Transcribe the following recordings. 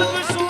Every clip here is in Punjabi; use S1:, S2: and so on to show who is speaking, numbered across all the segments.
S1: Almasu.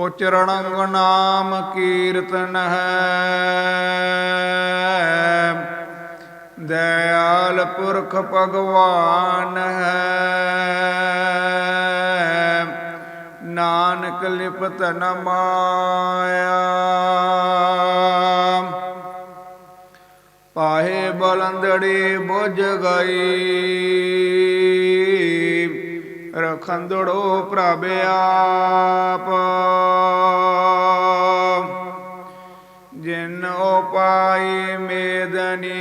S1: ਉਚਰਣੰ ਨਾਮ ਕੀਰਤਨ ਹੈ। ਦਇਆਲ ਪੁਰਖ ਭਗਵਾਨ ਹੈ। ਨਾਨਕ ਲਿਪਤ ਨ ਮਾਇਆ। ਪਾਹੇ ਬਲੰਦੜੀ ਬੁਝ ਗਈ। ਰਖੰਦੜੋ ਪ੍ਰਭ ਆਪ। ਜਿਨ ਉਪਾਈ ਮੇਦਨੀ,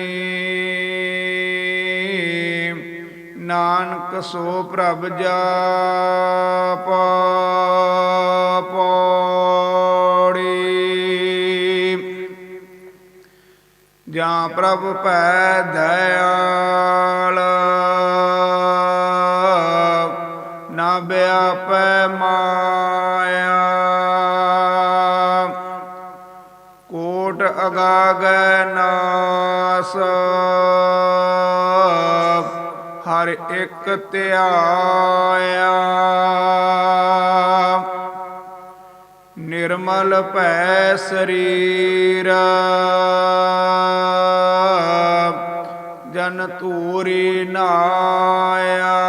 S1: ਨਾਨਕ ਸੋ ਪ੍ਰਭ ਜਾਪ ਪੌੜੀ। ਜਾਂ ਪ੍ਰਭ ਪੈ ਦਇਆਲ। ਨਾ ਬਿਆਪੈ ਮਾਇਆ। ਕੋਟ ਅਗਾਗੈ ਨਾਸ। ਹਰ ਇੱਕ ਧਿਆਇਆ। ਨਿਰਮਲ ਭੈ ਸਰੀਰ। ਜਨ ਤੂਰੀ ਨਾਇਆ।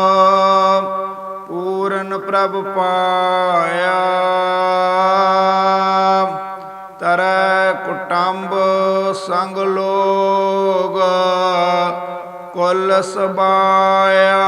S1: ਪ੍ਰਭ ਪਾਇਆ। ਤਰੈ ਕੁਟੰਬ ਸੰਗ ਲੋਗ ਕੁਲ ਸਬਾਇਆ।